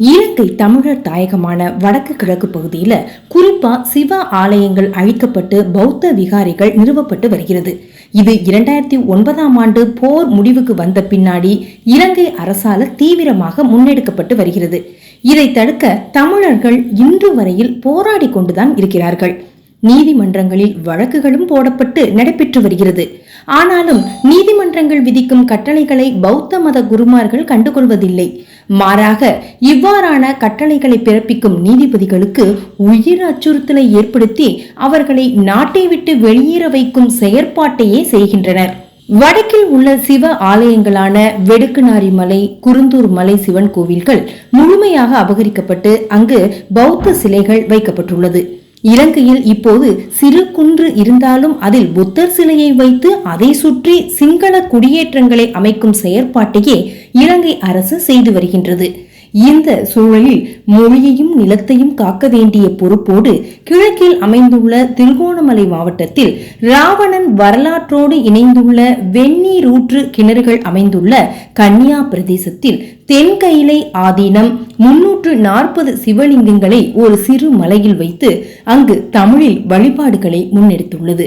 இலங்கை தமிழர் தாயகமான வடக்கு கிழக்கு பகுதியில குறிப்பா சிவ ஆலயங்கள் அழிக்கப்பட்டு பௌத்த விகாரிகள் நிறுவப்பட்டு வருகிறது. இது இரண்டாயிரத்தி ஒன்பதாம் ஆண்டு போர் முடிவுக்கு வந்த பின்னாடி இலங்கை அரசால தீவிரமாக முன்னெடுக்கப்பட்டு வருகிறது. இதை தடுக்க தமிழர்கள் இன்று வரையில் போராடி கொண்டுதான் இருக்கிறார்கள். நீதிமன்றங்களில் வழக்குகளும் போடப்பட்டு நடைபெற்று வருகிறது. ஆனாலும் நீதிமன்றங்கள் விதிக்கும் கட்டளைகளை பௌத்த மத குருமார்கள் கண்டுகொள்வதில்லை. மாறாக இவ்வாறான கட்டளைகளை பிறப்பிக்கும் நீதிபதிகளுக்கு உயிர் அச்சுறுத்தலை ஏற்படுத்தி அவர்களை நாட்டை விட்டு வெளியேற வைக்கும் செயற்பாட்டையே செய்கின்றனர். வடக்கில் உள்ள சிவ ஆலயங்களான வெடுக்குநாரி மலை குருந்தூர் மலை சிவன் கோவில்கள் முழுமையாக அபகரிக்கப்பட்டு அங்கு பௌத்த சிலைகள் வைக்கப்பட்டுள்ளது. இலங்கையில் இப்போது சிறு குன்று இருந்தாலும் அதில் புத்தர் சிலையை வைத்து அதை சுற்றி சிங்கள குடியேற்றங்களை அமைக்கும் செயற்பாட்டையே இலங்கை அரசு செய்து வருகின்றது. இந்த சூழலில் மொழியையும் நிலத்தையும் காக்க வேண்டிய பொறுப்போடு கிழக்கில் அமைந்துள்ள திருகோணமலை மாவட்டத்தில் ராவணன் வரலாற்றோடு இணைந்துள்ள வெந்நீரூற்று கிணறுகள் அமைந்துள்ள கன்னியா பிரதேசத்தில் தென்கையிலை ஆதீனம் முன்னூற்று நாற்பது சிவலிங்கங்களை ஒரு சிறு மலையில் வைத்து அங்கு தமிழில் வழிபாடுகளை முன்னெடுத்துள்ளது.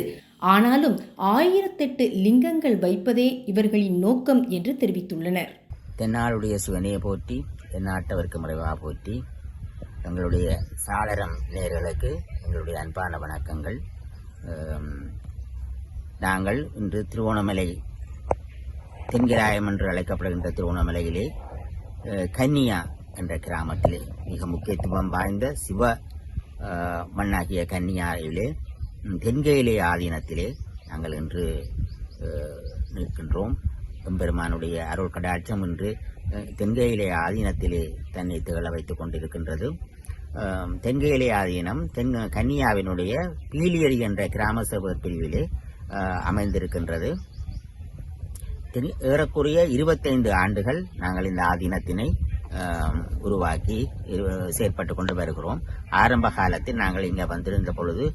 ஆனாலும் ஆயிரத்தெட்டு லிங்கங்கள் வைப்பதே இவர்களின் நோக்கம் என்று தெரிவித்துள்ளனர். தென்னாளுடைய சிவனையை போற்றி தென்னாட்டவர்க்கு முறைவாக போற்றி எங்களுடைய சாளரம் நேர்களுக்கு எங்களுடைய அன்பான வணக்கங்கள். நாங்கள் இன்று திருவோணமலை தென்கிராயம் என்று அழைக்கப்படுகின்ற திருவோணமலையிலே கன்னியா என்ற கிராமத்திலே மிக முக்கியத்துவம் வாய்ந்த சிவ மண்ணாகிய கன்னியாவிலே தென்கையிலே ஆதீனத்திலே நாங்கள் இன்று நிற்கின்றோம். எம்பெருமானுடைய அருள் கடாட்சம் இன்று தென்கையிலே ஆதீனத்திலே தன்னை திகழ வைத்துக் கொண்டிருக்கின்றது. தென்கையிலே ஆதீனம் தென் கன்னியாவினுடைய பீலியடி என்ற கிராம சபை பிரிவிலே அமைந்திருக்கின்றது. தென்- ஏறக்குறைய இருபத்தைந்து ஆண்டுகள் நாங்கள் இந்த ஆதீனத்தினை உருவாக்கி செயற்பட்டு கொண்டு வருகிறோம். ஆரம்ப காலத்தில் நாங்கள் இங்கே வந்திருந்த பொழுது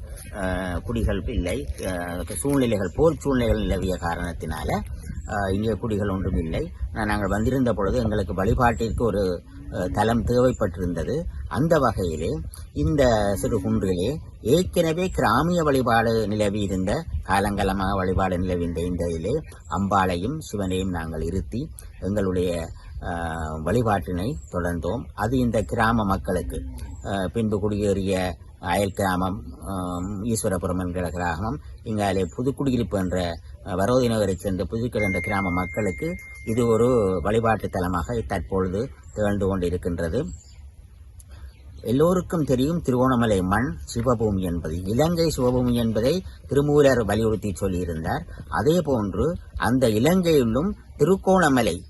குடிகள் இல்லை சூழ்நிலைகள் போர் சூழ்நிலைகள் நிலவிய காரணத்தினால இங்கே குடிகள் ஒன்றும் இல்லை. நாங்கள் வந்திருந்த பொழுது எங்களுக்கு வழிபாட்டிற்கு ஒரு தலம் தேவைப்பட்டிருந்தது. அந்த வகையிலே இந்த சிறு குன்றிலே ஏற்கனவே கிராமிய வழிபாடு நிலவி இருந்த காலங்காலமாக வழிபாடு நிலவிந்த இந்த இதிலே அம்பாளையும் சிவனையும் நாங்கள் இருத்தி எங்களுடைய வழிபாட்டினை தொடர்ந்தோம். அது இந்த கிராம மக்களுக்கு. பின்பு குடியேறிய அயல் கிராமம் ஈஸ்வரபுரம் என்கிற கிராமம் இங்காலே புதுக்குடியிருப்பு என்ற வரோதி நகரைச் சேர்ந்த புதுக்கல் என்ற கிராம மக்களுக்கு இது ஒரு வழிபாட்டு தலமாக தற்பொழுது திகழ்ந்து கொண்டிருக்கின்றது. எல்லோருக்கும் தெரியும் திருவோணமலை மண் சிவபூமி என்பது. இலங்கை சிவபூமி என்பதை திருமூலர் வலியுறுத்தி சொல்லியிருந்தார். அதே போன்று அந்த இலங்கையிலும் திருக்கோணமலை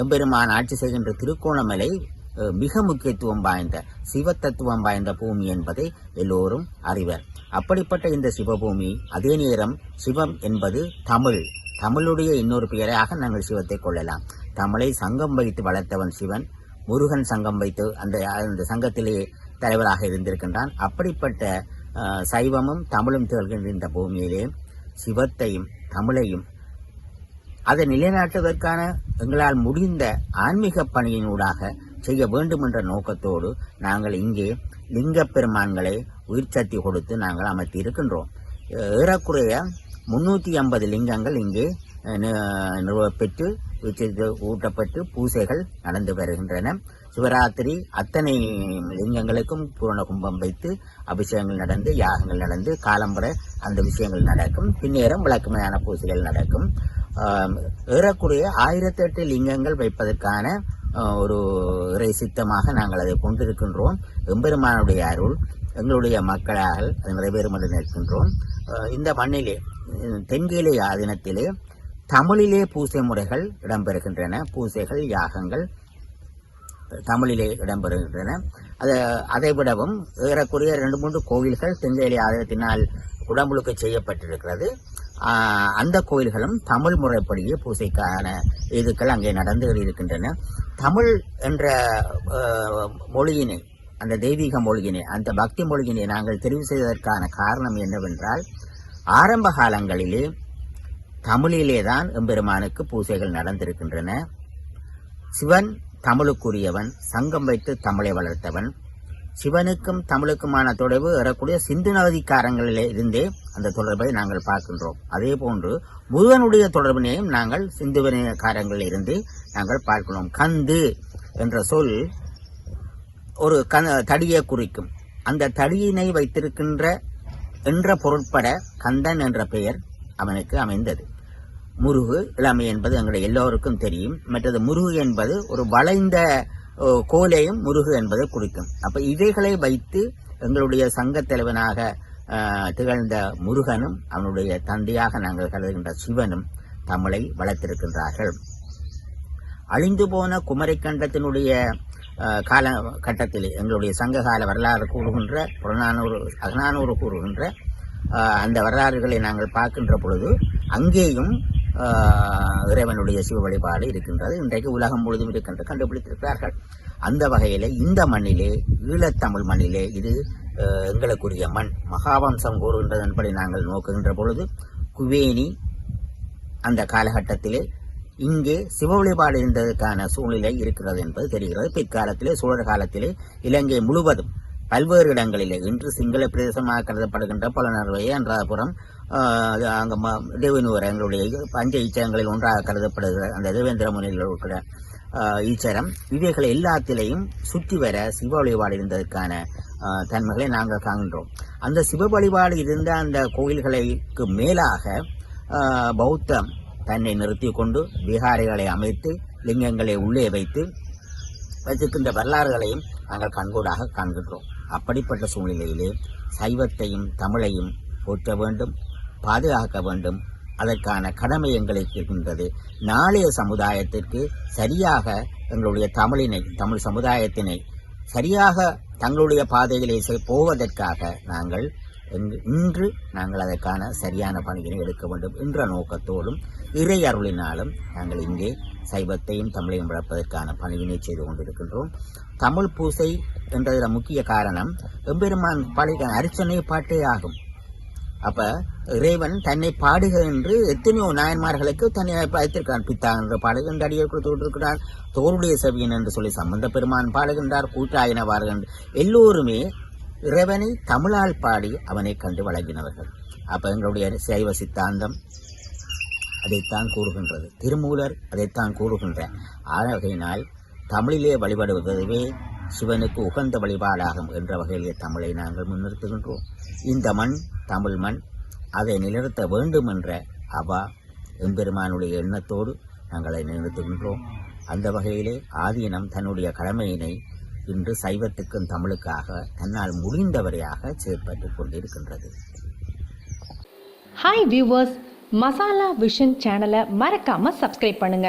எம்பெருமான் ஆட்சி செய்கின்ற திருக்கோணமலை மிக முக்கியத்துவம் வாய்ந்த சிவத்தத்துவம் வாய்ந்த பூமி என்பதை எல்லோரும் அறிவர். அப்படிப்பட்ட இந்த சிவபூமி அதே நேரம் சிவம் என்பது தமிழ். தமிழுடைய இன்னொரு பெயராக நாங்கள் சிவத்தை கொள்ளலாம். தமிழை சங்கம் வைத்து வளர்த்தவன் சிவன் முருகன் சங்கம் வைத்து அந்த அந்த சங்கத்திலேயே தலைவராக இருந்திருக்கின்றான். அப்படிப்பட்ட சைவமும் தமிழும் திகழ்கின்ற இந்த பூமியிலே சிவத்தையும் தமிழையும் அதை நிலைநாட்டுவதற்கான எங்களால் முடிந்த ஆன்மீக பணியினூடாக செய்ய வேண்டும் என்ற நோக்கத்தோடு நாங்கள் இங்கே லிங்கப் பெருமான்களை உயிர் சக்தி கொடுத்து நாங்கள் அமைத்திருக்கின்றோம் ஏறக்குறைய முன்னூற்றி ஐம்பது லிங்கங்கள் இங்கே நிறுவப்பெற்று ஊட்டப்பட்டு பூசைகள் நடந்து வருகின்றன. சிவராத்திரி அத்தனை லிங்கங்களுக்கும் பூரண கும்பம் வைத்து அபிஷேகங்கள் நடந்து யாகங்கள் நடந்து காலம்பர அந்த விஷயங்கள் நடக்கும். பின்னேறம் விளக்குமையான பூசைகள் நடக்கும். ஏறக்குறைய ஆயிரத்தி எட்டு லிங்கங்கள் வைப்பதற்கான ஒரு இறை சித்தமாக நாங்கள் அதை கொண்டிருக்கின்றோம். எம்பெருமானுடைய அருள் எங்களுடைய மக்களால் அது நிறைவேறும் என்று நிற்கின்றோம் இந்த மண்ணிலே உம், ஆதீனத்திலே தமிழிலே பூசை முறைகள் இடம்பெறுகின்றன. பூசைகள் யாகங்கள் தமிழிலே இடம்பெறுகின்றன. அது அதை விடவும் ஏறக்குறைய ரெண்டு மூன்று கோவில்கள் தென்கிலே ஆதீனத்தினால் குடமுழுக்க செய்யப்பட்டிருக்கிறது. அந்த கோயில்களும் தமிழ் முறைப்படியே பூசைக்கான இதுக்கள் அங்கே நடந்து இருக்கின்றன. தமிழ் என்ற மொழியினை அந்த தெய்வீக மொழியினை அந்த பக்தி மொழியினை நாங்கள் தெரிவு செய்வதற்கான காரணம் என்னவென்றால் ஆரம்ப காலங்களிலே தமிழிலே தான் எம்பெருமானுக்கு பூசைகள் நடந்திருக்கின்றன. சிவன் தமிழுக்குரியவன் சங்கம் வைத்து தமிழை வளர்த்தவன். சிவனுக்கும் தமிழுக்குமான தொடர்பு ஏறக்கூடிய சிந்து நதிக்காரங்களிலே இருந்தே அந்த தொடர்பை நாங்கள் பார்க்கின்றோம். அதே போன்று முருகனுடைய தொடர்பினையும் நாங்கள் சிந்துவனக்காரங்களில் இருந்து நாங்கள் பார்க்கிறோம். கந்து என்ற சொல் ஒரு க தடியை குறிக்கும். அந்த தடியினை வைத்திருக்கின்ற என்ற பொருட்பட கந்தன் என்ற பெயர் அவனுக்கு அமைந்தது. முருகு இளமை என்பது எங்களை எல்லோருக்கும் தெரியும். மற்றது முருகு என்பது ஒரு வளைந்த கோலையும் முருகு என்பதை குறிக்கும். அப்போ இவைகளை வைத்து எங்களுடைய சங்கத் தலைவனாக திகழ்ந்த முருகனும் அவனுடைய தந்தையாக நாங்கள் கருதுகின்ற சிவனும் தமிழை வளர்த்திருக்கின்றார்கள். அழிந்து போன குமரிக்கண்டத்தினுடைய கால கட்டத்தில் எங்களுடைய சங்ககால வரலாறு கூறுகின்ற புறநானூறு அகநானூறு கூறுகின்ற அந்த வரலாறுகளை நாங்கள் பார்க்கின்ற பொழுது அங்கேயும் இறைவனுடைய சிவ வழிபாடு இருக்கின்றது. இன்றைக்கு உலகம் முழுதும் இருக்கின்ற கண்டுபிடித்திருக்கிறார்கள். அந்த வகையிலே இந்த மண்ணிலே ஈழத்தமிழ் மண்ணிலே இது எங்களுக்குரிய மண். மகாவம்சம் கூறுகின்றதன்படி நாங்கள் நோக்குகின்ற பொழுது குவேனி அந்த காலகட்டத்திலே இங்கே சிவ வழிபாடு இருந்ததற்கான சூழ்நிலை இருக்கிறது என்பது தெரிகிறது. பிற்காலத்திலே சோழர் காலத்திலே இலங்கை முழுவதும் பல்வேறு இடங்களில் இன்று சிங்கள பிரதேசமாக கருதப்படுகின்ற புலனர்வை அன்றாபுரம் அங்கே அங்க ம- தேவனூர் எங்களுடைய பஞ்ச ஈச்சகங்களில் ஒன்றாக கருதப்படுகிற அந்த தேவேந்திர முனியில் இருக்கிற ஈச்சரம் இவைகள் எல்லாத்திலையும் சுற்றி வர சிவ வழிபாடு இருந்ததற்கான தன்மைகளை நாங்கள் காண்கின்றோம். அந்த சிவ வழிபாடு இருந்த அந்த கோயில்களுக்கு மேலாக பௌத்தம் தன்னை நிறுத்தி கொண்டு விகாரிகளை அமைத்து லிங்கங்களை உள்ளே வைத்து வச்சிருக்கின்ற வரலாறுகளையும் நாங்கள் கண்கூடாக காண்கின்றோம். அப்படிப்பட்ட சூழ்நிலையிலே சைவத்தையும் தமிழையும் போற்ற வேண்டும் பாதுகாக்க வேண்டும். அதற்கான கடமை எங்களுக்கு இருக்கின்றது நாளைய சமுதாயத்திற்கு சரியாக எங்களுடைய தமிழினை தமிழ் சமுதாயத்தினை சரியாக தங்களுடைய பாதையிலே செ- போவதற்காக நாங்கள் இன்று நாங்கள் அதற்கான சரியான பணியினை எடுக்க வேண்டும் என்ற நோக்கத்தோடும் இறை அருளினாலும் நாங்கள் இங்கே சைவத்தையும் தமிழையும் வளர்ப்பதற்கான பணியினை செய்து கொண்டிருக்கின்றோம். தமிழ் பூசை என்றதில் முக்கிய காரணம் எம்பெருமான் பாடிய அர்ச்சனை பாட்டே ஆகும். அப்ப இறைவன் தன்னை பாடுக என்று எத்தனையோ நாயன்மார்களுக்கு தன்னை வைத்திருக்கிறான் பித்தா என்று பாடுகின்ற அடியை கொடுத்து கொண்டிருக்கிறான். தோருடைய செவியன் என்று சொல்லி சம்பந்த பெருமான் பாடுகின்றார். கூட்டாயினவார்கள் என்று எல்லோருமே இறைவனை தமிழால் பாடி அவனை கண்டு வழங்கினவர்கள். அப்ப எங்களுடைய சைவ சித்தாந்தம் அதைத்தான் கூறுகின்றது. திருமூலர் அதைத்தான் கூறுகின்ற ஆகையினால் தமிழிலே வழிபடுவதுவே சிவனுக்கு உகந்த வழிபாடாகும் என்ற வகையிலே தமிழை நாங்கள் முன்னிறுத்துகின்றோம். இந்த மண் தமிழ் மண் அதை நிலைநிறுத்த வேண்டும் என்ற அவா எம்பெருமானுடைய எண்ணத்தோடு நாங்கள் அதை நிலைநிறுத்துகின்றோம். அந்த வகையிலே ஆதீனம் தன்னுடைய கடமையினை இன்று சைவத்துக்கும் தமிழுக்காக தன்னால் முடிந்தவரையாக செயற்பட்டுக் கொண்டிருக்கின்றது. ஹாய் வியூவர்ஸ் மசாலா விஷன் சேனலை மறக்காம சப்ஸ்கிரைப் பண்ணுங்க.